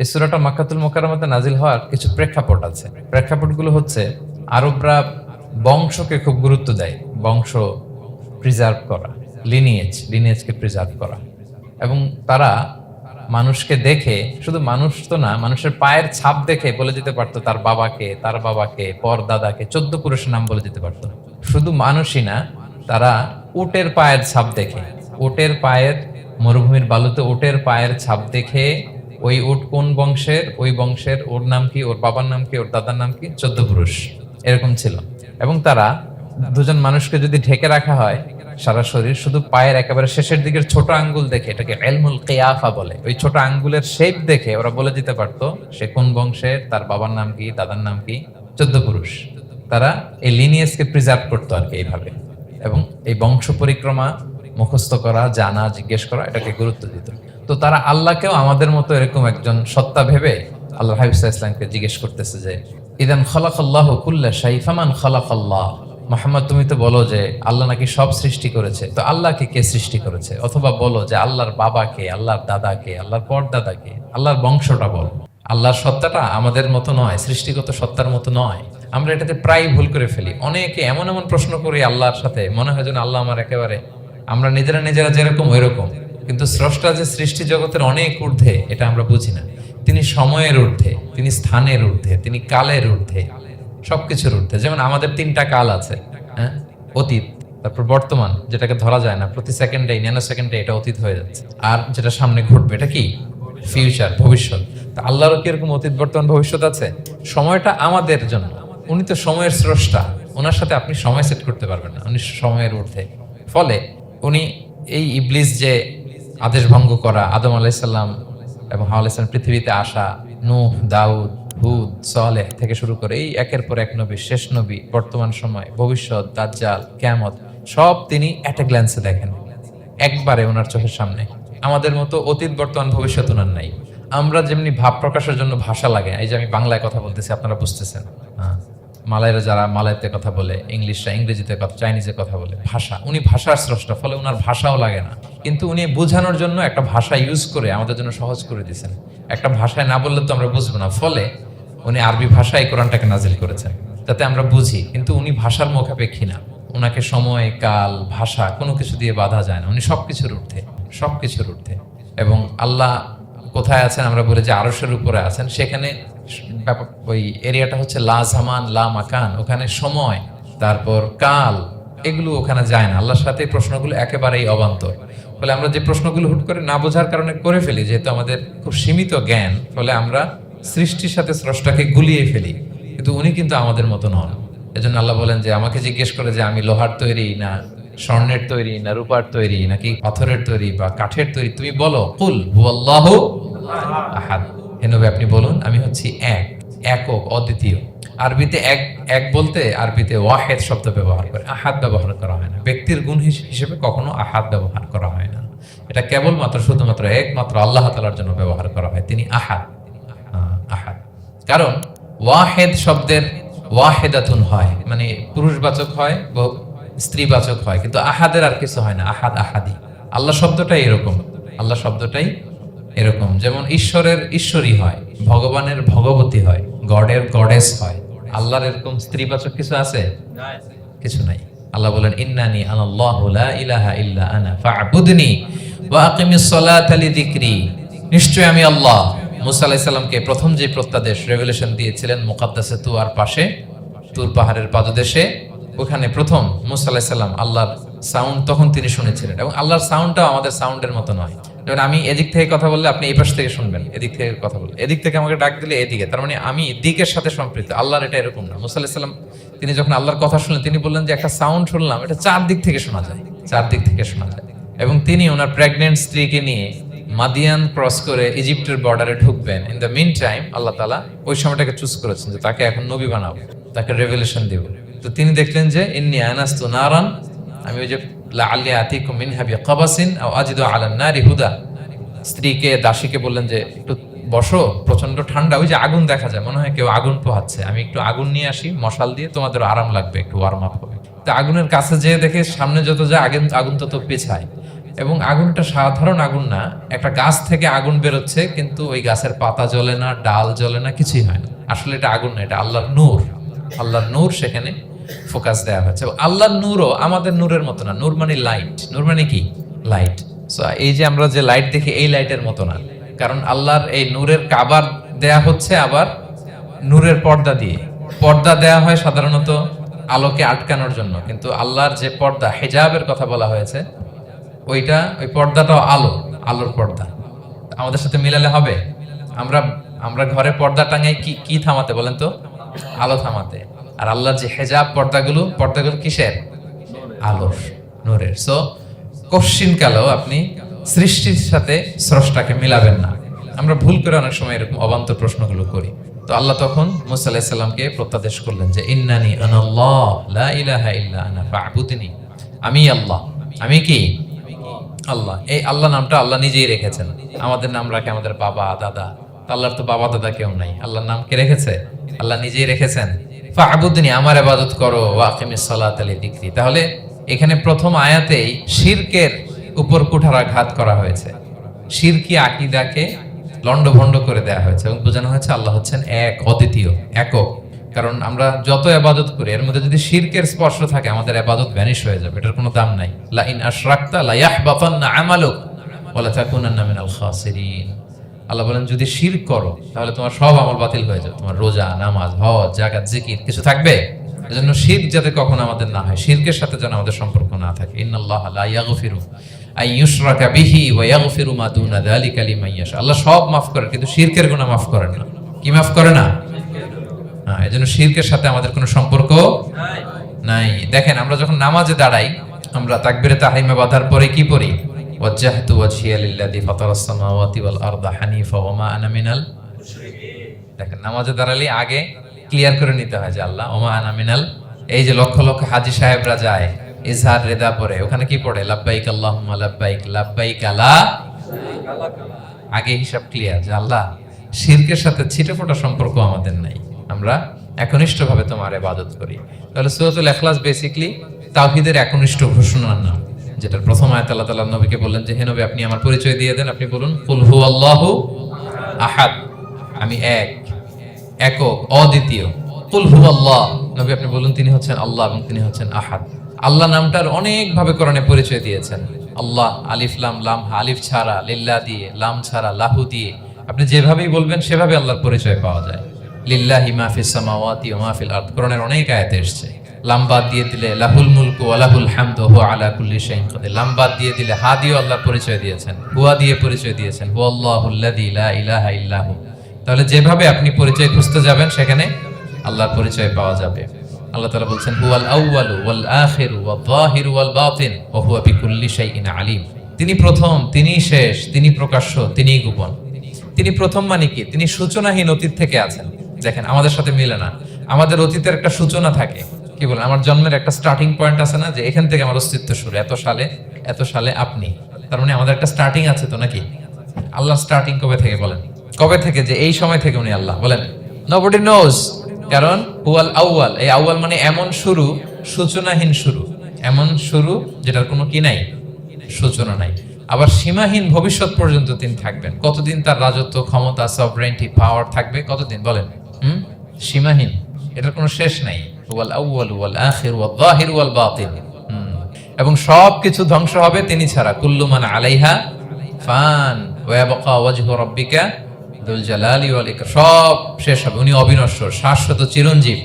এই সুরাটা মাক্কাতুল মোকাররমাতে নাজিল হওয়ার কিছু প্রেক্ষাপট আছে। প্রেক্ষাপটগুলো হচ্ছে, আরবরা বংশকে খুব গুরুত্ব দেয়, বংশ প্রিজার্ভ করা লিনিয়েজ লিনিয়েজকে প্রিজার্ভ করা। এবং তারা মানুষকে দেখে, শুধু মানুষ তো না, মানুষের পায়ের ছাপ দেখে বলে দিতে পারতো, তার বাবাকে তার বাবাকে পর দাদাকে চোদ্দ পুরুষের নাম বলে দিতে পারতো। শুধু মানুষই না, তারা উটের পায়ের ছাপ দেখে, উটের পায়ের, মরুভূমির বালুতে উটের পায়ের ছাপ দেখে ওই উট কোন বংশের? ওই বংশের ওর নাম কি? ওর বাবার নাম কি? ওর দাদার নাম কি? চোদ্দ পুরুষ। এরকম ছিল। এবং তারা দুজন মানুষকে যদি ঢেকে রাখা হয়, সারা শরীর শুধু পায়ের একেবারে শেষের দিকের ছোট আঙ্গুল দেখে, এটাকে এলমুল কেয়াফা বলে। ওই ছোট আঙ্গুলের শেপ দেখে ওরা বলে দিতে পারতো, সে কোন বংশের? তার বাবার নাম কি? দাদার নাম কি? চোদ্দ পুরুষ। তারা এই লিনিয়েসকে প্রিজার্ভ করতো আর কি এইভাবে। এবং এই বংশ পরিক্রমা মুখস্থ করা, জানা, জিজ্ঞেস করা, এটাকে গুরুত্ব দিত। তো তারা আল্লাহকেও আমাদের মতো এরকম একজন সত্তা ভেবে আল্লাহ হাবিসা ইসলামকে জিজ্ঞেস করতেছে যে, ইদান খলাক আল্লাহ কুল্লা শাইফামান খলাক আল্লাহ মোহাম্মদ, তুমি তো বলো যে, আল্লাহ নাকি সব সৃষ্টি করেছে। তো আল্লাহকে কে সৃষ্টি করেছে? অথবা বলো যে, আল্লাহর বাবাকে আল্লাহর দাদাকে আল্লাহর পরদাদাকে আল্লাহর বংশটা বলো। আল্লাহর সত্তাটা আমাদের মতো নয়, সৃষ্টিগত সত্তার মতো নয়। আমরা এটাতে প্রায় ভুল করে ফেলি। অনেকে এমন এমন প্রশ্ন করি আল্লাহর সাথে, মনে হয় যেন আল্লাহ আমার একেবারে, আমরা নিজেরা নিজেরা যেরকম, ওইরকম। কিন্তু স্রষ্টা যে সৃষ্টি জগতের অনেক ঊর্ধ্বে, এটা আমরা বুঝি না। তিনি সময়ের ঊর্ধ্বে, তিনি স্থানের ঊর্ধ্বে, তিনি কালের ঊর্ধ্বে, সবকিছুর ঊর্ধ্বে। যেমন আমাদের তিনটা কাল আছে হ্যাঁ? অতীত, তারপর বর্তমান, যেটাকে ধরা যায় না। প্রতি সেকেন্ডে ন্যানো সেকেন্ডে এটা অতীত হয়ে যাচ্ছে। আর যেটা সামনে ঘটবে, এটা কি? ফিউচার, ভবিষ্যৎ। তা আল্লাহরও কি এরকম অতীত, বর্তমান, ভবিষ্যৎ আছে? সময়টা আমাদের জন্য। উনি তো সময়ের স্রষ্টা। ওনার সাথে আপনি সময় সেট করতে পারবেন না। উনি সময়ের ঊর্ধ্বে। ফলে উনি এই ইবলিস যে আদেশ ভঙ্গ করা, আদম আলাইসাল্লাম এবং হাওয়া আলাইসাল্লাম পৃথিবীতে আসা, নূহ, দাউদ, হুদ, সালেহ থেকে শুরু করে এই একের পর এক নবী, শেষ নবী, বর্তমান সময়, ভবিষ্যৎ, দাজ্জাল, কেয়ামত, সব তিনি অ্যাট এ গ্ল্যান্সে দেখেন। একবারে ওনার চোখের সামনে। আমাদের মতো অতীত, বর্তমান, ভবিষ্যৎ ওনার নাই। আমরা যেমনি ভাব প্রকাশের জন্য ভাষা লাগে, এই যে আমি বাংলায় কথা বলতেছি, আপনারা বুঝতেছেন। হ্যাঁ। মালাইরা যারা মালাইতে কথা বলে, ইংলিশরা ইংরেজিতে কথা, চাইনিজে কথা বলে, ভাষা, উনি ভাষার স্রষ্টা, ফলে ওনার ভাষাও লাগে না। কিন্তু উনি বোঝানোর জন্য একটা ভাষা ইউজ করে আমাদের জন্য সহজ করে দিয়েছেন। একটা ভাষায় না বললে তো আমরা বুঝব না। ফলে উনি আরবি ভাষায় কোরআনটাকে নাজিল করেছেন। তাতে আমরা বুঝি, কিন্তু উনি ভাষার মুখাপেক্ষী না। ওনাকে সময়, কাল, ভাষা কোনো কিছু দিয়ে বাধা যায় না। উনি সব সবকিছুর ঊর্ধ্বে সবকিছুর ঊর্ধ্বে। এবং আল্লাহ কোথায় আছেন আমরা বলি যে আরসের উপরে আছেন। সেখানে ওই এরিয়াটা হচ্ছে লা জামান, লা মাকান। ওখানে সময়, তারপর কাল, এগুলো ওখানে যায় না। আল্লাহর সাথে প্রশ্নগুলো একেবারেই অবান্তর। ফলে আমরা যে প্রশ্নগুলো হুট করে না বোঝার কারণে করে ফেলি, যেহেতু আমাদের খুব সীমিত জ্ঞান, ফলে আমরা সৃষ্টির সাথে স্রষ্টাকে গুলিয়ে ফেলি। কিন্তু উনি কিন্তু আমাদের মতো নন। এজন্য আল্লাহ বলেন যে, আমাকে জিজ্ঞেস করে যে, আমি লোহার তৈরি না স্বর্ণের তৈরি না রূপার তৈরি, নাকি পাথরের তৈরি বা কাঠের তৈরি? তুমি বলো, কুল হুয়াল্লাহু আহাদ। হে নবী আপনি বলুন আমি হচ্ছি এক একক অদ্বিতীয়। আরবিতে এক এক বলতে আরবিতে ওয়াহেদ শব্দ ব্যবহার করে আহাত ব্যবহার করা হয় না। ব্যক্তির গুণ হিস- হিসেবে কখনো আহাত ব্যবহার করা হয় না। এটা কেবলমাত্র শুধুমাত্র একমাত্র আল্লাহ তালার জন্য ব্যবহার করা হয় তিনি আহাদ। আহ, আহাদ। কারণ ওয়াহেদ শব্দের ওয়াহেদাতুন হয় মানে পুরুষবাচক হয় স্ত্রীবাচক হয় কিন্তু আহাদের আর কিছু হয় না আহাদ আহাদি। আল্লাহ শব্দটাই এরকম। আল্লাহ শব্দটাই এরকম। যেমন ঈশ্বরের ঈশ্বরী হয়, ভগবানের ভগবতী হয়, গডের গডেস হয়। আল্লাহর এরকম স্ত্রীবাচক কিছু আছে? কিছু নাই। আল্লাহ বলেন, ইন্নানি আনাল্লাহু ইলাহা ইল্লা আনা ফা'বুদনি ওয়া আকিমিস সালাতা লিযিকরি। নিশ্চয় আমি আল্লাহ। মুসা আলাইহিস প্রথম যে প্রত্যাদেশ রেভেলেশন দিয়েছিলেন মুকাদ্দাসে তুয়ার পাশে, তুর পাহাড়ের পাদদেশে, ওখানে প্রথম মুসা আলাইহিস সালাম আল্লাহর সাউন্ড তখন তিনি শুনেছিলেন। এবং আল্লাহর সাউন্ডটাও আমাদের সাউন্ডের মতো নয়। যেমন আমি এদিক থেকে কথা বললে আপনি এই পাশ থেকে শুনবেন, এদিক থেকে কথা বললে। এদিক থেকে আমাকে ডাক দিলে এদিকে, তার মানে আমি দিকের সাথে সম্পৃক্ত, আল্লাহর এটা এরকম না। মুসা আলাইহিস তিনি যখন আল্লাহর কথা শুনলেন, তিনি বললেন যে একটা সাউন্ড শুনলাম, এটা চার দিক থেকে শোনা যায় চার দিক থেকে শোনা যায়। এবং তিনি ওনার প্রেগনেন্ট স্ত্রীকে নিয়ে মাদিয়ান ক্রস করে ইজিপ্টের বর্ডারে ঢুকবেন। ইন দ্য মিন টাইম আল্লাহ তালা ওই সময়টাকে চুজ করেছেন যে তাকে এখন নবী বানাবো, তাকে রেভেলেশন দিব। তো তিনি দেখলেন যে, ইন্নি আনাস্তু নারান, আমি ওই যে আল্লি আতিকুম মিন হাবি কাবাসিন আও আজিদু আলান নারি হুদা। স্ত্রীকে, দাসীকে বললেন যে, একটু বসো প্রচণ্ড ঠান্ডা। ওই যে আগুন দেখা যায়, মনে হয় কেউ আগুন পোহাচ্ছে। আমি একটু আগুন নিয়ে আসি, মশাল দিয়ে, তোমাদের আরাম লাগবে, একটু ওয়ার্ম আপ হবে। তো আগুনের কাছে যেয়ে দেখে সামনে যত যায় আগুন আগুন তত পেছায়। এবং আগুনটা সাধারণ আগুন না, একটা গাছ থেকে আগুন বেরোচ্ছে, কিন্তু ওই গাছের পাতা জ্বলে না, ডাল জ্বলে না, কিছুই হয় না। আসলে এটা আগুন না, এটা আল্লাহর নূর। আল্লাহর নূর সেখানে ফোকাস দেওয়া হয়েছে। আল্লাহর নূরও আমাদের নূরের মতো না, নূর মানে লাইট নূর মানে কি? লাইট এই যে আমরা যে লাইট দেখি, এই লাইটের মতো না। কারণ আল্লাহর এই নূরের কাবার দেয়া হচ্ছে আবার নূরের পর্দা দিয়ে। পর্দা দেয়া হয় সাধারণত আলোকে আটকানোর জন্য। কিন্তু আল্লাহর যে পর্দা, হেজাবের কথা বলা হয়েছে, ওইটা, ওই পর্দাটাও আলো, আলোর পর্দা। আমাদের সাথে মিলালে হবে? আমরা আমরা ঘরে পর্দা টাঙাই কি কি থামাতে বলেন তো? আলো থামাতে। আর আল্লাহর যে হেজাব পর্দাগুলো পর্দাগুলো কিসের? আলোর, নূরের। সো কশ্চিন কালেও আপনি সৃষ্টির সাথে স্রষ্টাকে মিলাবেন না। আমরা ভুল করে অনেক সময় এরকম অবান্ত প্রশ্নগুলো করি। তো আল্লাহ তখন মুসা আলাহিসাল্লামকে প্রত্যাদেশ করলেন যে, ইন্নানি আনাল্লাহ লা আমি আল্লাহ। আমি কি? আল্লাহ। এই আল্লাহ নামটা আল্লাহ নিজেই রেখেছেন। আমাদের নাম রাখে আমাদের বাবা, দাদা। আল্লাহর তো বাবা, দাদা কেউ নাই। আল্লাহর নাম কে রেখেছে? আল্লাহ নিজেই রেখেছেন। ফা'বুদনি, আমার আবাদত করো ওয়াকিমিস সালাত আলি যিকরি। তাহলে এখানে প্রথম আয়াতেই শিরকের উপর কুঠারাঘাত করা হয়েছে। শিরকি আকীদাকে লন্ডভন্ড করে দেয়া হয়েছে এবং বোঝানো হয়েছে আল্লাহ হচ্ছেন এক, অদ্বিতীয়, একক। কারণ আমরা যত আবাদত করি, এর মধ্যে যদি শিরকের স্পর্শ থাকে, আমাদের আবাদত ভ্যানিশ হয়ে যাবে, এটার কোনো দাম নাই। লা ইন আশরাকতা লা ইয়াহবাতান্না আমালুক ওয়া লা তাকুনান্না মিনাল খাসিরিন। আল্লাহ বলেন যদি শিরক করো তাহলে তোমার সব আমল বাতিল হয়ে যাবে। তোমার রোজা নামাজ হজ জাকাত জিকির কিছু থাকবে। এজন্য শিরক যাতে কখনো আমাদের না হয় শিরকের সাথে যেন আমাদের সম্পর্ক না থাকে। ইন্নাল্লাহ লা ইয়াগফিরু আই ইউশরাকা বিহি ওয়া ইয়াগফিরু মা দুনা যালিকা লিমান ইয়াশা। আল্লাহ সব মাফ করেন কিন্তু শিরকের গুনাহ মাফ করেন না। কি মাফ করে না? হ্যাঁ এজন্য শিরকের সাথে আমাদের কোনো সম্পর্ক নাই। দেখেন আমরা যখন নামাজে দাঁড়াই আমরা তাকবিরে তাহরিমে বাঁধার পরে কি পড়ি? লিল্লাযী ফাতারাস সামাওয়াতি ওয়াল আরদা হানিফা ওয়া মা আনা মিনাল দেখেন, নামাজে দাঁড়ালে আগে ক্লিয়ার করে নিতে হয় যে আল্লাহ, ওমা আনা মিনাল এই যে লক্ষ লক্ষ হাজি সাহেবরা যায় ইজহার রেদা পরে ওখানে কি পড়ে? লাব্বাইক আল্লাহুম্মা লাব্বাইক লাব্বাইক আলা আগে হিসাব ক্লিয়ার যে আল্লাহ, শিরকের সাথে ছিটেফোটা সম্পর্ক আমাদের নাই, আমরা একনিষ্ঠভাবে তোমার ইবাদত করি। তাহলে সূরাতুল ইখলাস বেসিক্যালি তাওহীদের একনিষ্ঠ ঘোষণার নাম। যেটার প্রথম আয়াত আল্লাহ তাআলা নবীকে বললেন যে, হে নবী, আপনি আমার পরিচয় দিয়ে দেন। আপনি বলুন, কুল হুয়াল্লাহু আহাদ। আমি এক, একক, অদ্বিতীয়। কুল হুয়াল্লাহ। নবী, আপনি বলুন, তিনি হচ্ছেন আল্লাহ এবং তিনি হচ্ছেন আহাদ। আল্লাহ নামটার অনেক ভাবে কোরআনে পরিচয় দিয়েছেন। আল্লাহ, আলিফ, লাম লাম আলিফ ছাড়া, লিল্লা দিয়ে, লাম ছাড়া, লাহু দিয়ে। আপনি যেভাবেই বলবেন, সেভাবে আল্লাহর পরিচয় পাওয়া যায়। লিল্লাহি মাহফিস সামাওয়াতি ওয়া মাহফিল আরদ। কোরআনের অনেক আয়াতে এসেছে। লাম্বাদ দিয়ে দিলে লাহুল মুলকু ওয়া লাহুল হামদু হুয়া আলা কুল্লি শাইইন কাদির। লাম্বাদ দিয়ে দিলে হা দিয়ে আল্লাহর পরিচয় দিয়েছেন, হুয়া দিয়ে পরিচয় দিয়েছেন হুয়াল্লাহুল্লাযী লা ইলাহা ইল্লাহু তাহলে যেভাবে আপনি পরিচয় খুঁজতে যাবেন, সেখানে আল্লাহর পরিচয় পাওয়া যাবে। আল্লাহ বলছেন আউয়ালু ওয়াল আখিরু যাহিরু ওয়াল বাতিন শাইইন আলিম। তিনি প্রথম তিনি শেষ, তিনি প্রকাশ্য তিনি গোপন। তিনি প্রথম মানে কি? তিনি সূচনাহীন অতীত থেকে আছেন। দেখেন, আমাদের সাথে মিলে না। আমাদের অতীতের একটা সূচনা থাকে। কি বলেন? আমার জন্মের একটা স্টার্টিং পয়েন্ট আছে না, যে এখান থেকে আমার অস্তিত্ব শুরু, এত সালে এত সালে আপনি। তার মানে আমাদের একটা স্টার্টিং আছে তো নাকি? আল্লাহ স্টার্টিং কবে থেকে বলেন? কবে থেকে? যে এই সময় থেকে উনি আল্লাহ, বলেন। নোবডি নোজ কারণ হুয়াল আউয়াল, এই আউয়াল মানে এমন শুরু, সূচনাহীন শুরু। এমন শুরু যেটার কোনো কি নাই? সূচনা নাই। আবার সীমাহীন ভবিষ্যৎ পর্যন্ত তিনি থাকবেন। কতদিন তার রাজত্ব, ক্ষমতা সভরেন্টি পাওয়ার থাকবে? কতদিন? বলেন। হুম? সীমাহীন। এটার কোনো শেষ নাই। এবং সব কিছু ধ্বংস হবে তিনি ছাড়া। কুল্লু মান আলাইহা ফান সব শেষ হবে। উনি অবিনশ্বর, শাশ্বত চিরঞ্জীব।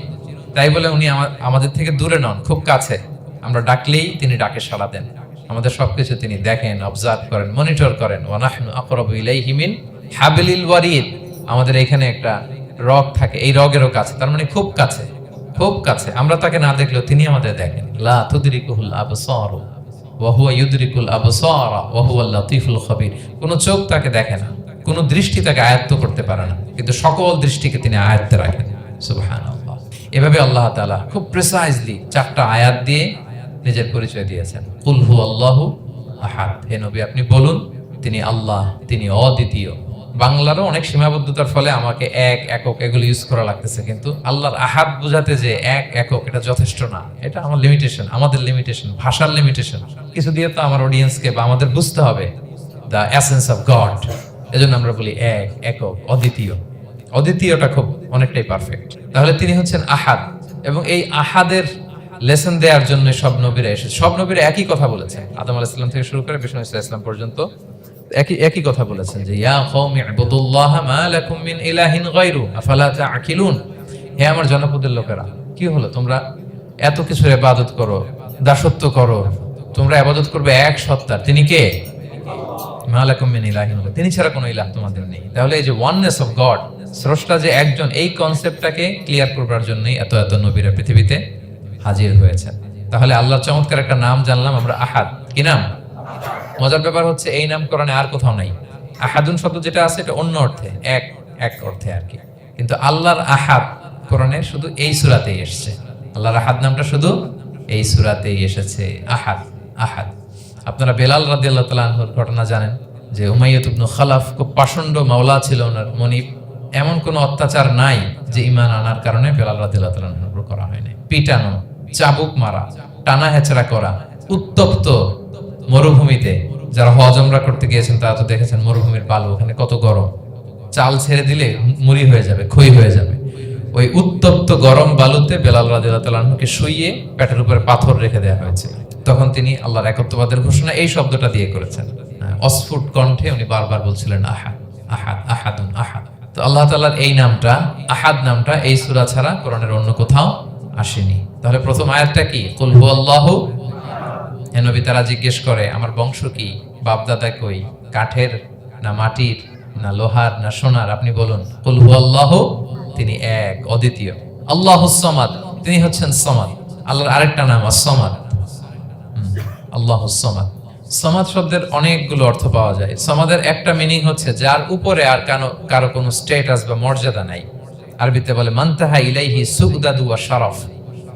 তাই বলে উনি আমাদের থেকে দূরে নন, খুব কাছে। আমরা ডাকলেই তিনি ডাকে সাড়া দেন। আমাদের সবকিছু তিনি দেখেন অবজার্ভ করেন মনিটর করেন। মিন আমাদের এখানে একটা রগ থাকে। এই রগেরও কাছে। তার মানে খুব কাছে। খুব কাছে। আমরা তাকে না দেখলেও তিনি আমাদের দেখেন। কোন চোখ তাকে দেখে না, কোন দৃষ্টি তাকে আয়ত্ত করতে পারে না। কিন্তু সকল দৃষ্টিকে তিনি আয়ত্তে রাখেন। সুবহানাল্লাহ। এভাবে আল্লাহ তাআলা খুব প্রিসাইজলি চারটা আয়াত দিয়ে নিজের পরিচয় দিয়েছেন। কুল হু আল্লাহু আহাদ। হে নবী, আপনি বলুন, তিনি আল্লাহ, তিনি অদ্বিতীয়। বাংলারও অনেক সীমাবদ্ধতার ফলে আমাকে এক একক এগুলো ইউজ করা লাগতেছে। কিন্তু আল্লাহর আহাত বোঝাতে যে এক একক এটা যথেষ্ট না, এটা আমার লিমিটেশন আমাদের লিমিটেশন ভাষার লিমিটেশন কিছু দিয়ে তো আমার অডিয়েন্সকে বা আমাদের বুঝতে হবে দ্য অ্যাসেন্স অফ গড এজন্য আমরা বলি এক, একক, অদ্বিতীয়। অদ্বিতীয়টা খুব অনেকটাই পারফেক্ট তাহলে তিনি হচ্ছেন আহাদ এবং এই আহাদের লেসন দেওয়ার জন্য সব নবীরা এসেছে। সব নবীরা একই কথা বলেছেন। আদম আলাইসাল্লাম থেকে শুরু করে বিষ্ণু ইসলাম পর্যন্ত একই একই কথা বলেছেন যে, ইয়া কওমি ইবুদুল্লাহ মা লাকুম মিন ইলাহিন গায়রু, আফালা তাআকিলুন হে আমার জনপদের লোকেরা, কি হলো? তোমরা এত কিছুর ইবাদত করো, দাসত্ব করো, তোমরা ইবাদত করবে এক সত্তার। তিনি কে? মা লাকুম মিন ইলাহিন তিনি ছাড়া কোনো ইলাহ তোমাদের নেই। তাহলে এই যে ওয়াননেস অফ গড স্রষ্টা যে একজন, এই কনসেপ্টটাকে ক্লিয়ার করবার জন্যই এত এত নবীরা পৃথিবীতে হাজির হয়েছেন। তাহলে আল্লাহর চমৎকার একটা নাম জানলাম, আমরা আহাদ। কি নাম? মজার ব্যাপার হচ্ছে এই নামকরণে আর কোথাও নাই। আহাদুন শব্দ যেটা আছে এটা অন্য অর্থে, এক এক অর্থে আর কি। কিন্তু আল্লাহর আহাদ কোরআনে শুধু এই সুরাতেই এসেছে। আল্লাহর আহাদ নামটা শুধু এই সুরাতেই এসেছে। আহাদ আহাদ। আপনারা বেলাল রাদি আল্লাহ ঘটনা জানেন যে উমাইয়ত ইবনু খালাফ খুব পাষণ্ড মাওলা ছিল ওনার মনিব। এমন কোনো অত্যাচার নাই যে ইমান আনার কারণে বেলাল রাদি আল্লাহ করা হয় নাই পিটানো, চাবুক মারা, টানা হেচড়া করা, উত্তপ্ত মরুভূমিতে যারা হজমরা করতে গিয়েছেন তারা তো দেখেছেন মরুভূমির বালু ওখানে কত গরম। চাল ছেড়ে দিলে মুড়ি হয়ে যাবে খই হয়ে যাবে। ওই উত্তপ্ত গরম বালুতে বেলাল রাদিয়াল্লাহুকে শুইয়ে পেটের উপরে পাথর রেখে দেওয়া হয়েছে। তখন তিনি আল্লাহর একত্ববাদের ঘোষণা এই শব্দটা দিয়ে করেছেন। হ্যাঁ, অস্ফুট কণ্ঠে উনি বারবার বলছিলেন আহাদ আহাদ আহাদুন আহাদ। তো আল্লাহ তাআলার এই নামটা আহাদ নামটা এই সূরা ছাড়া কোরআনের অন্য কোথাও আসেনি। তাহলে প্রথম আয়াতটা কি? কুল হুয়াল্লাহু হে নবী তারা জিজ্ঞেস করে, আমার বংশ কি? বাপদাদা কই? কাঠের না মাটির? না লোহার? না সোনার? আপনি বলুন। আল্লাহ তিনি এক, অদ্বিতীয়। আল্লাহ সমাদ। তিনি হচ্ছেন সমাদ। আল্লাহর আরেকটা নাম সমাদ আল্লাহ সমাদ। সমাদ শব্দের অনেকগুলো অর্থ পাওয়া যায়। সমাদের একটা মিনিং হচ্ছে, যার উপরে আর কানো, কারও কোনো স্টেটাস বা মর্যাদা নাই। আরবিতে বলে মান্তাহা ইলাইহি সুগদাদু ওয়া শারফ।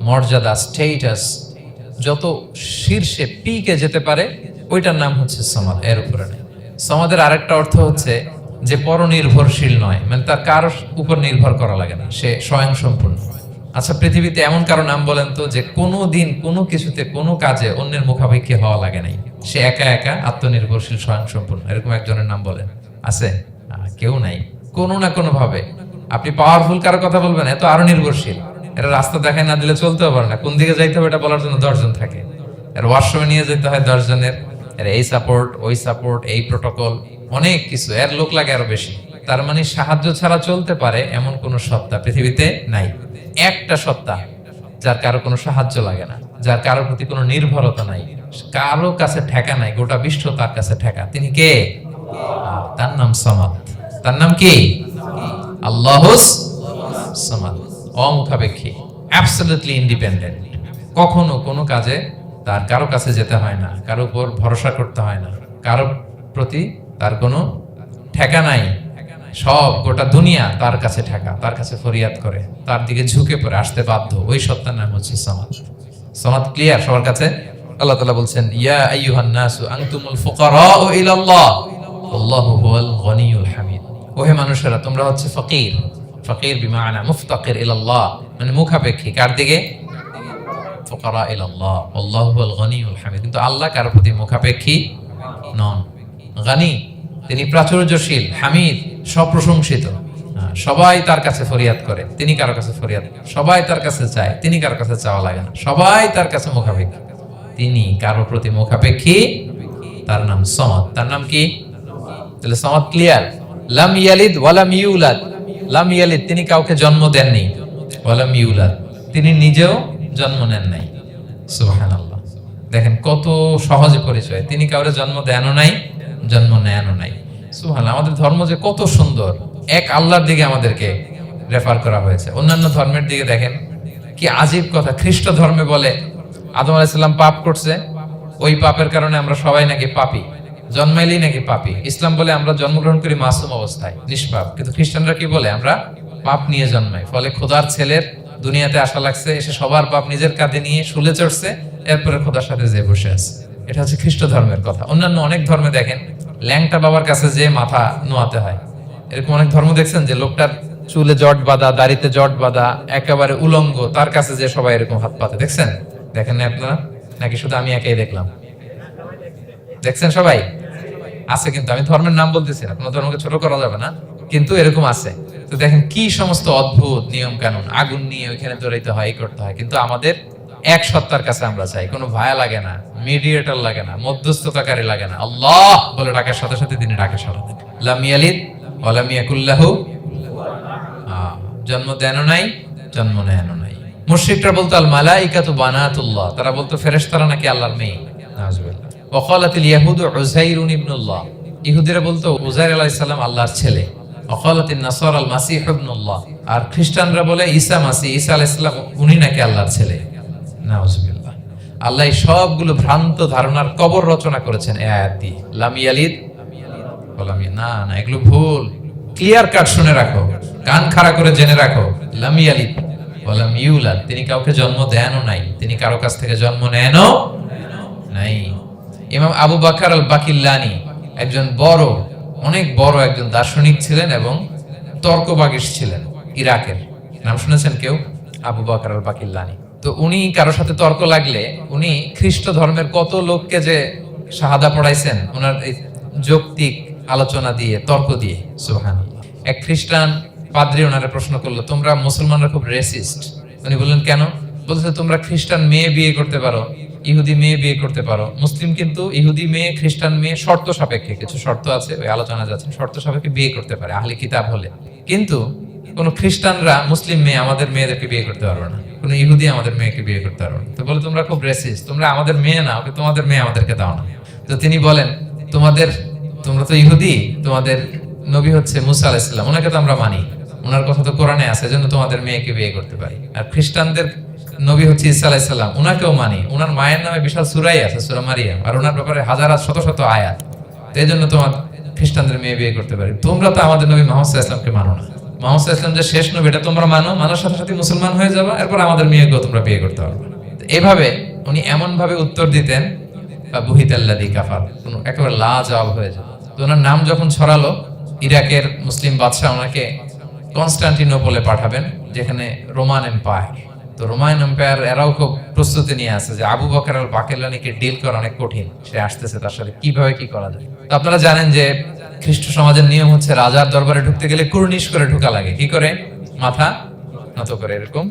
মর্যাদা স্টেটাস যত শীর্ষে পিকে যেতে পারে, ওইটার নাম হচ্ছে সমাদ, এর উপরে নেই। সমাদের আরেকটা অর্থ হচ্ছে যে পরনির্ভরশীল নয় মানে তার কারও উপর নির্ভর করা লাগে না, সে স্বয়ং সম্পূর্ণ আচ্ছা পৃথিবীতে এমন কারও নাম বলেন তো যে কোনো দিন কোনো কিছুতে কোনো কাজে অন্যের মুখাপেক্ষি হওয়া লাগে নাই। সে একা একা আত্মনির্ভরশীল স্বয়ং সম্পূর্ণ এরকম একজনের নাম বলেন। আছে? কেউ নাই। কোনো না কোনো ভাবে আপনি পাওয়ারফুল কারও কথা বলবেন এত আরও নির্ভরশীল। এটা রাস্তা দেখায় না দিলে চলতেও পারে না। কোন দিকে যাইতে হবে এটা বলার জন্য দশজন থাকে। এর ওয়াশরুমে নিয়ে যেতে হয় দশজনের। এর এই সাপোর্ট ওই সাপোর্ট এই প্রোটোকল অনেক কিছু। এর লোক লাগে আরও বেশি। তার মানে সাহায্য ছাড়া চলতে পারে এমন কোন সত্তা পৃথিবীতে নাই। একটা সত্তা যার কারও কোনো সাহায্য লাগে না, যার কারও প্রতি কোনো নির্ভরতা নাই। কারও কাছে ঠেকা নাই, গোটা বিশ্ব তার কাছে ঠেকা। তিনি কে? তার নাম সামাদ। তার নাম কি? আল্লাহ সামাদ। অমুখাপেক্ষী অ্যাবসলিউটলি ইন্ডিপেন্ডেন্ট কখনো কোনো কাজে তার কারও কাছে যেতে হয় না, কারও উপর ভরসা করতে হয় না, কারও প্রতি তার কোনো ঠেকা নাই। সব গোটা দুনিয়া তার কাছে ঠেকা, তার কাছে ফরিয়াদ করে, তার দিকে ঝুঁকে পড়ে, আসতে বাধ্য। ওই সত্তার নাম হচ্ছে সমাদ সমাদ ক্লিয়ার সবার কাছে? আল্লাহ তাআলা বলছেন, ইয়া আইয়ুহান নাসু, আনতুমুল ফুকারাউ ইলাল্লাহ। আল্লাহু হুয়াল গনিয়ুল হামিদ। ওহে মানুষেরা, তোমরা হচ্ছে ফকির। ফকির বিমানা মুফতাকির ইলাল্লাহ। মানে মুখাপেক্ষী। কার দিকে? ফুকারা ইলাল্লাহ। আল্লাহু গনিয়ুল হামিদ। কিন্তু আল্লাহ কারও প্রতি মুখাপেক্ষী নন। গানি তিনি প্রাচুর্যশীল হামিদ সপ্রশংসিত। হ্যাঁ, সবাই তার কাছে ফরিয়াদ করে। তিনি কারও কাছে ফরিয়াদ। সবাই তার কাছে চায়। তিনি কারও কাছে চাওয়া লাগে না। সবাই তার কাছে মুখাপেক্ষী। তিনি কারও প্রতি মুখাপেক্ষী তার নাম সমাদ। তার নাম কি? তাহলে সমাদ ক্লিয়ার লাম ইয়ালিদ ওয়ালাম ইউলাদ। লাম ইয়ালিদ, তিনি কাউকে জন্ম দেননি ওয়ালাম ইউলাদ, তিনি নিজেও জন্ম নেন নাই। সুবহানাল্লাহ। দেখেন কত সহজে পরিচয়। তিনি কাউরে জন্ম দেনও নাই, জন্ম নেনও নাই। সুবহানাল্লাহ, আমাদের ধর্ম যে কত সুন্দর। এক আল্লাহর দিকে আমাদেরকে রেফার করা হয়েছে। অন্যান্য ধর্মের দিকে দেখেন কি আজীব কথা। খ্রিস্ট ধর্মে বলে, আদম আলাইসাল্লাম পাপ করছে। ওই পাপের কারণে আমরা সবাই নাকি পাপি। জন্মাইলেই নাকি পাপি। ইসলাম বলে আমরা জন্মগ্রহণ করি মাসুম অবস্থায়, নিষ্পাপ। কিন্তু খ্রিস্টানরা কি বলে? আমরা পাপ নিয়ে জন্মাই, ফলে খোদার ছেলের দুনিয়াতে আসা লাগছে, এসে সবার পাপ নিজের কাঁধে নিয়ে শুলে চড়ছে, এরপরে খোদার সাথে যে বসে আছে। এটা হচ্ছে খ্রিস্ট ধর্মের কথা। অন্যান্য অনেক ধর্মে দেখেন, ল্যাংটা বাবার কাছে যে মাথা নোয়াতে হয়। এরকম অনেক ধর্ম দেখছেন যে লোকটার চুলে জট বাঁধা, দাড়িতে জট বাঁধা, একেবারে উলঙ্গ, তার কাছে যে সবাই এরকম হাত পাতে। দেখছেন? দেখেন না আপনারা? নাকি শুধু আমি একাই দেখলাম? দেখছেন সবাই? আছে কিন্তু আমি ধর্মের নাম বলতেছি না কোনো ধর্মকে ছোট করা যাবে না কিন্তু এরকম আছে। তো দেখেন কি সমস্ত অদ্ভুত নিয়ম কানুন আগুন নিয়ে ওইখানে দৌড়াইতে হয় করতে হয় কিন্তু আমাদের এক সত্তার কাছে আমরা চাই কোনো ভায়া লাগে না মিডিয়েটর লাগে না মধ্যস্থতাকারী লাগে না। আল্লাহ বলে ডাকার সাথে সাথে তিনি ডাকে সারা দেন। লাম ইয়ালিদ ওয়া লাম ইয়াকুল্লাহু আহ, জন্ম দেন নাই জন্ম নেন নাই। মুশরিকরা বলতো আল মালাইকাতু বানাতুল্লাহ তারা বলতো ফেরেশতারা নাকি আল্লাহর মেয়ে নাউজুবিল্লাহ। ওয়াকালাতিল ইয়াহুদু উযাইরুন ইবনুল্লাহ। ইহুদিরা বলতো, উযাইর আলাইহিস সালাম আল্লাহর ছেলে। ওয়াকালাতিন নাসারা আল মাসীহ ইবনুল্লাহ। আর খ্রিস্টানরা বলে, ঈসা মাসীহ, ঈসা আলাইহিস সালাম উনি নাকি আল্লাহর ছেলে। নাউজুবিল্লাহ। আল্লাহ সবগুলো ভ্রান্ত ধারণার কবর রচনা করেছেন এই আয়াত দিয়ে। লাম ইয়ালিদ না না, এগুলো ভুল। ক্লিয়ার কাট শুনে রাখো। কান খাড়া করে জেনে রাখো। লাম ইয়ালিদ বললাম ইউলাদ। তিনি কাউকে জন্ম দেনও নাই। তিনি কারও কাছ থেকে জন্ম নেনও নাই। ইমাম আবু বাকার আল বাকিল্লানি একজন বড়, অনেক বড় একজন দার্শনিক ছিলেন এবং তর্কবাগিস ছিলেন ইরাকের। নাম শুনেছেন কেউ? আবু বাকার আল বাকিল্লানি তো উনি কারও সাথে তর্ক লাগলে উনি খ্রিস্ট ধর্মের কত লোককে যে শাহাদা পড়াইছেন ওনার এই যৌক্তিক আলোচনা দিয়ে, তর্ক দিয়ে সুহান এক খ্রিস্টান পাদ্রি ওনারা প্রশ্ন করল, তোমরা মুসলমানরা খুব রেসিস্ট উনি বললেন, কেন? বলছে, তোমরা খ্রিস্টান মেয়ে বিয়ে করতে পারো ইহুদি মেয়ে বিয়ে করতে পারো। মুসলিম কিন্তু ইহুদি মেয়ে, খ্রিস্টান মেয়ে শর্ত সাপেক্ষে, কিছু শর্ত আছে, ওই আলোচনা যাচ্ছে, শর্ত সাপেক্ষে বিয়ে করতে পারে, আহলি কিতাব হলে। কিন্তু কোন খ্রিস্টানরা মুসলিম মেয়ে আমাদের মেয়েদেরকে বিয়ে করতে পারবে না। কোন ইহুদি আমাদের মেয়েকে বিয়ে করতে পারবে না। তো বলে তোমরা খুব রেসিস তোমরা আমাদের মেয়ে না ওকে তোমাদের মেয়ে আমাদেরকে দাও না। তো তিনি বলেন, তোমাদের, তোমরা তো ইহুদি, তোমাদের নবী হচ্ছে মুসা আলাইসাল্লাম ওনাকে তো আমরা মানি। ওনার কথা তো কোরআনে আছে জন্য তোমাদের মেয়েকে বিয়ে করতে পারি। আর খ্রিস্টানদের নবী হচ্ছে ইসা আলাইসাল্লাম ওনাকেও মানি। ওনার মায়ের নামে বিশাল সুরাই আছে, সুরা মারিয়াম। আর ওনার ব্যাপারে হাজার শত শত আয়াত। এই জন্য তোমার খ্রিস্টানদের মেয়ে বিয়ে করতে পারি। তোমরা তো আমাদের নবী মোহাম্মদ ইসলামকে মানো না। মোহাম্মদ ইসলাম যে শেষ নবী, এটা তোমরা মানো। মানার সাথে সাথে মুসলমান হয়ে যাবে। এরপর আমাদের মেয়েকেও তোমরা বিয়ে করতে পারবে এভাবে উনি এমন ভাবে উত্তর দিতেন বুহিত আল্লাদি কাফার। কোনো একেবারে লা জবাব হয়ে যায় তো ওনার নাম যখন ছড়ালো, ইরাকের মুসলিম বাদশাহ ওনাকে কনস্টান্টিনোপলে পাঠাবেন, যেখানে রোমান এম্পায়ার। তো রোমান এম্পায়ার এরাও খুব প্রস্তুতি নিয়ে আছে যে আবু বকর আল বাকেলানিকে ডিল করা অনেক কঠিন, সে আসতেছে তার সাথে, কীভাবে কি করা যায়? তো আপনারা জানেন যে খ্রিস্ট সমাজের নিয়ম হচ্ছে রাজার দরবারে ঢুকতে গেলে কুর্নিশ করে ঢুকা লাগে। কি করে? মাথা নত করে, এরকম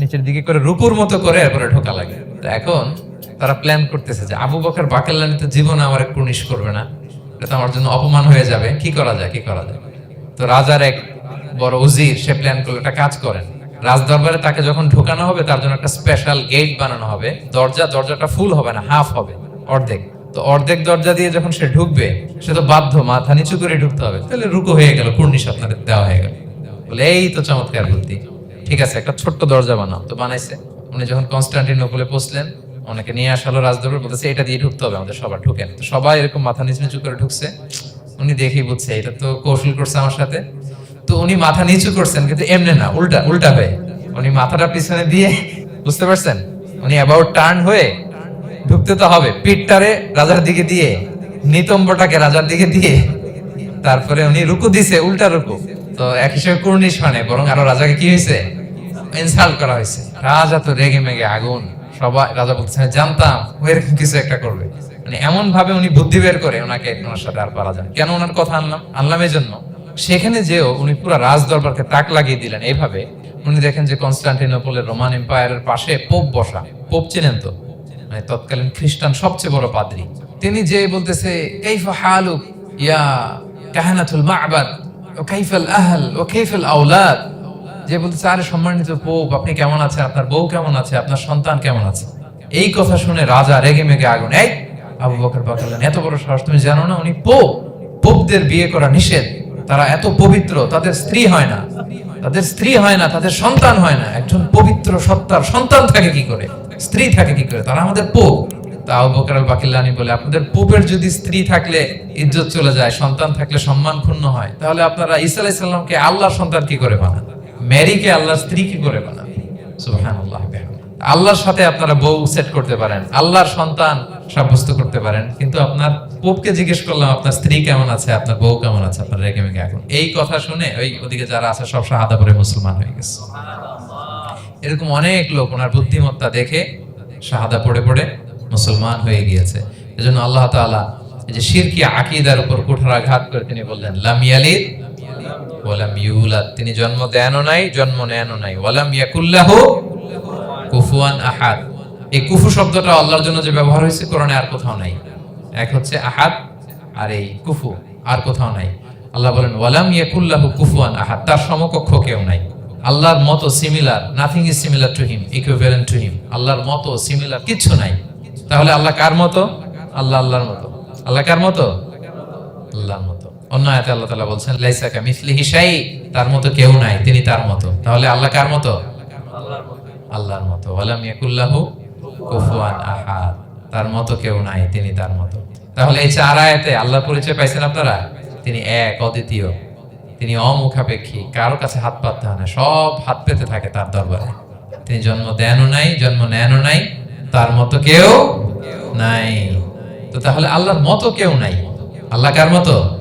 নিচের দিকে করে রূপুর মতো করে এরপরে ঢোকা লাগে। তো এখন তারা প্ল্যান করতেছে যে আবু বকর বাকেল্লানি তো জীবনে আমার কুর্নিশ করবে না, এটা তো আমার জন্য অপমান হয়ে যাবে। কি করা যায়? কি করা যায়? তো রাজার এক বড় উজির, সে প্ল্যান করল, একটা কাজ করেন। রাজ দরবারে তাকে যখন ঢোকানো হবে, তার জন্য একটা স্পেশাল গেট বানানো হবে। দরজা, দরজাটা ফুল হবে না হাফ হবে, অর্ধেক। তো অর্ধেক দরজা দিয়ে যখন সে ঢুকবে, সে তো বাধ্য, মাথা নিচু করে ঢুকতে হবে। তাহলে রুকো হয়ে গেল, কুর্নিশ আপনাদের দেওয়া হয়ে গেল। বলে, এই তো চমৎকার বুদ্ধি। ঠিক আছে, একটা ছোট্ট দরজা বানাও। তো বানাইছে। উনি যখন কনস্টান্টিনোপলে পৌঁছলেন অনেকে নিয়ে আসালো রাজদরবার, বলতেছে, এটা দিয়ে ঢুকতে হবে, আমাদের সবার ঢুকেন তো সবাই এরকম মাথা নিচু নিচু করে ঢুকছে। উনি দেখেই বুঝছে, এটা তো কৌশল করছে আমার সাথে। তো উনি মাথা নিচু করছেন, কিন্তু এমনি না, উল্টা উল্টা হয়ে। উনি মাথাটা পিছনে দিয়ে, বুঝতে পারছেন? উনি অ্যাবাউট টার্ন হয়ে ঢুকতে তো হবে, পিঠটারে রাজার দিকে দিয়ে, নিতম্বটাকে রাজার দিকে দিয়ে, তারপরে উনি রুকু দিছে, উল্টা রুকু। তো এক হিসেবে কুর্নিশ মানে বরং আরও রাজাকে কি হয়েছে? ইনসাল্ট করা হয়েছে। রাজা তো রেগে মেগে আগুন, সবাই, রাজা বলতেছে জানতাম, ও এরকম কিছু একটা করবে। মানে এমন ভাবে উনি বুদ্ধি বের করে, ওনাকে ওনার সাথে আর পারা যায়। কেন ওনার কথা আনলাম? আনলাম এই জন্য সেখানে যেও উনি পুরো রাজ দরবারকে তাক লাগিয়ে দিলেন। এইভাবে উনি দেখেন যে কনস্টান্টিনোপলের রোমান এম্পায়ারের পাশে পোপ বসা। পোপ চিনেন তো? মানে তৎকালীন খ্রিস্টান সবচেয়ে বড় পাদ্রী। তিনি যে বলতেছে, কাইফা হালুক ইয়া কাহানাতুল মা'বাদ ও কাইফাল আহল ও কাইফাল আওলাদ? যে বলতেছে, আরে সম্মানিত পোপ, আপনি কেমন আছেন? আপনার বউ কেমন আছে? আপনার সন্তান কেমন আছে? এই কথা শুনে রাজা রেগে মেগে আগুন। এই, আবু বকর বললেন এত বড় সাহস তুমি জানো না? উনি পোপ, পোপদের বিয়ে করা নিষেধ। তারা এত পবিত্র, তাদের স্ত্রী হয় না। তাদের স্ত্রী হয় না, তাদের সন্তান হয় না। একজন পবিত্র সত্তার সন্তান থাকে কি করে? স্ত্রী থাকে কি করে? তারা আমাদের পোপ। তা আবু বকর আল বাকিল্লানি বলে, আপনাদের পোপের যদি স্ত্রী থাকলে ইজ্জত চলে যায়, সন্তান থাকলে হয়। তাহলে আপনারা ঈসা আল্লাহর সন্তান কি করে বানান? ম্যারিকে আল্লাহর স্ত্রী কি করে বানান। আল্লাহর সাথে আপনারা বউ সেট করতে পারেন, আল্লাহর সন্তান সাব্যস্ত করতে পারেন, কিন্তু আপনার পোপকে জিজ্ঞেস করলাম, আপনার স্ত্রী কেমন আছে, আপনার বউ কেমন আছে, আপনার রেগে মেগে এখন। এই কথা শুনে ওই ওদিকে যারা আছে সব শাহাদা পরে মুসলমান হয়ে গেছে। এরকম অনেক লোক ওনার বুদ্ধিমত্তা দেখে শাহাদা পড়ে পড়ে মুসলমান হয়ে গিয়েছে। এজন্য আল্লাহ তাআলা এই যে শিরকি আকীদার উপর কুঠারাঘাত করে তিনি বললেন, লাম ইয়ালিদ ওয়ালাম ইউলাদ। তিনি জন্ম দেনও নাই, জন্ম নেনও নাই। ওয়ালাম ইয়াকুল্লাহু কুফুয়ান আহাদ। এই কুফু শব্দটা আল্লাহর জন্য যে ব্যবহার হয়েছে, কোরআনে আর কোথাও নাই। এক হচ্ছে আহাদ, আর এই কুফু আর কোথাও নাই। আল্লাহ বলেন, ওয়ালাম ইয়াকুল্লাহু কুফুয়ান আহাদ। তার সমকক্ষ কেউ নাই। আল্লাহর মতো similar nothing is similar to him equivalent to him আল্লাহর মতো সিমিলার কিছু নাই। তাহলে আল্লাহ কার মতো? আল্লাহ আল্লাহর মতো। আল্লাহ কার মতো? আল্লাহর মতো। অন্য আয়াতে আল্লাহ তাআলা বলছেন, লাইসা কামিসলিহি শাই তার মতো কেউ নাই, তিনি তার মতো। তাহলে আল্লাহ কার মতো? আল্লাহর মতো। ওয়ালাম ইয়াকুল্লাহু কুফুয়ান আহাদ। তার মতো কেউ নাই, তিনি তার মতো। তাহলে এই চার আয়াতে আল্লাহর পরিচয় পাইছেন আপনারা? তিনি এক, অদ্বিতীয়। তিনি অমুখাপেক্ষী, কারও কাছে হাত পাততে হয় না, সব হাত পেতে থাকে তার দরবারে। তিনি জন্ম দেনও নাই, জন্ম নেনও নাই, তার মতো কেউ নাই। তো তাহলে আল্লাহর মতো কেউ নাই। আল্লাহ কার মতো?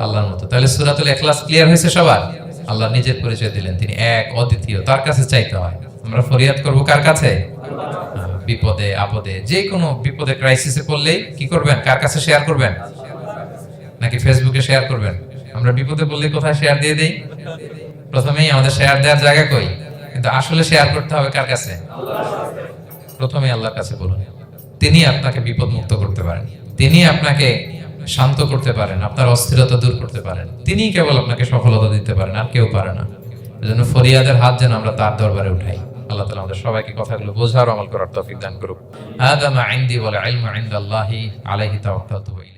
আল্লাহর মতো। তাহলে সুরাতুল এখলাস ক্লিয়ার হয়েছে সবার? আল্লাহ নিজের পরিচয় দিলেন, তিনি এক, অদ্বিতীয়। তার কাছে চাইতে হয়। আমরা ফরিয়াদ করব কার কাছে? বিপদে, আপদে। যে কোনো বিপদে ক্রাইসিসে পড়লেই কি করবেন? কার কাছে শেয়ার করবেন? নাকি ফেসবুকে শেয়ার করবেন? আমরা বিপদে বললে কোথায় শেয়ার দিয়ে দেই? প্রথমেই আমাদের শেয়ার দেওয়ার জায়গা কই? কিন্তু আসলে শেয়ার করতে হবে কার কাছে? প্রথমে আল্লাহর কাছে বলুন। তিনি আপনাকে বিপদ মুক্ত করতে পারেন। তিনি আপনাকে শান্ত করতে পারেন, আপনার অস্থিরতা দূর করতে পারেন। তিনি কেবল আপনাকে সফলতা দিতে পারেন, আর কেউ পারে না। এজন্য ফরিয়াদের হাত যেন আমরা তার দরবারে উঠাই। আল্লাহ তালা আমাদের সবাইকে কথাগুলো বোঝার আমল করার তফিক দান করুক। আদামা আইন্দি বলে আলমা আইন্দাল্লাহি আলাইহি তাওয়াক্কালতু ওয়া ইলাইহি।